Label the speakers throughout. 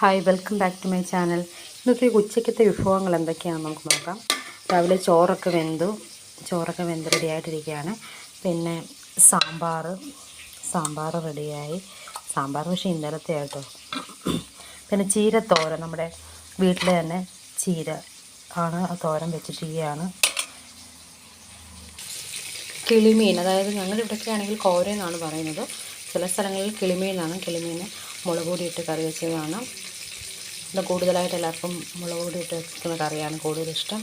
Speaker 1: Hi welcome back to my channel ഇന്നത്തെ ഉച്ചയ്ക്കത്തെ വിഭവങ്ങൾ എന്തൊക്കെയാണെന്ന് നമുക്ക് നോക്കാം. രാവിലെ ചോറൊക്കെ വെന്തു. ചോറൊക്കെ വെന്ത് റെഡിയായിട്ടിരിക്കുകയാണ്. പിന്നെ സാമ്പാർ സാമ്പാർ റെഡിയായി. സാമ്പാർ പക്ഷേ ഇന്നലത്തെ ആട്ടോ. പിന്നെ ചീരത്തോരൻ നമ്മുടെ വീട്ടിൽ തന്നെ ചീര ആണ് തോരൻ വെച്ചിട്ടിരിക്കുകയാണ്. കിളിമീൻ അതായത് ഞങ്ങളുടെ ഇവിടെയൊക്കെ ആണെങ്കിൽ കോര എന്നാണ് പറയുന്നത്. ചില സ്ഥലങ്ങളിൽ കിളിമീനാണ്. കിളിമീൻ മുളക് കറി വെച്ചത് കാണാം ഇവിടെ കൂടുതലായിട്ട് എല്ലാവർക്കും മുളക് പൊടി ഇട്ട് വെക്കുന്ന കറിയാണ് കൂടുതലിഷ്ടം.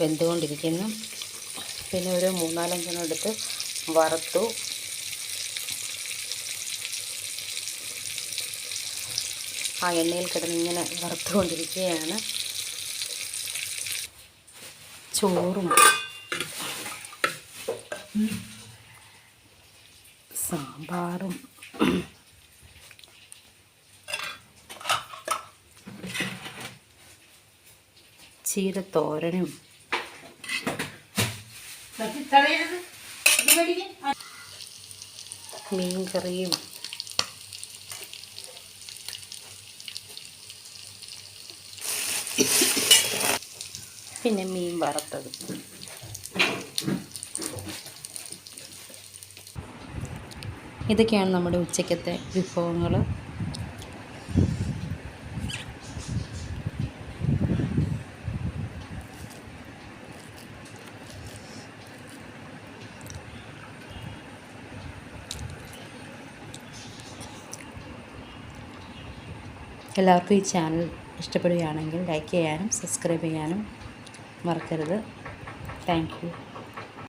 Speaker 1: വെന്തുകൊണ്ടിരിക്കുന്നു. പിന്നെ ഒരു മൂന്നാലഞ്ചെണ്ണം എടുത്ത് വറുത്തു. ആ എണ്ണയിൽ കിടന്ന് ഇങ്ങനെ വറുത്തുകൊണ്ടിരിക്കുകയാണ്. ചോറും സാമ്പാറും ചീരത്തോരനും മീൻകറിയും. പിന്നെ മീൻ വറുത്തത്. ഇതൊക്കെയാണ് നമ്മുടെ ഉച്ചക്കത്തെ വിഭവങ്ങൾ എല്ലാവർക്കും ഈ ചാനൽ ഇഷ്ടപ്പെടുകയാണെങ്കിൽ ലൈക്ക് ചെയ്യാനും സബ്സ്ക്രൈബ് ചെയ്യാനും മറക്കരുത്. താങ്ക്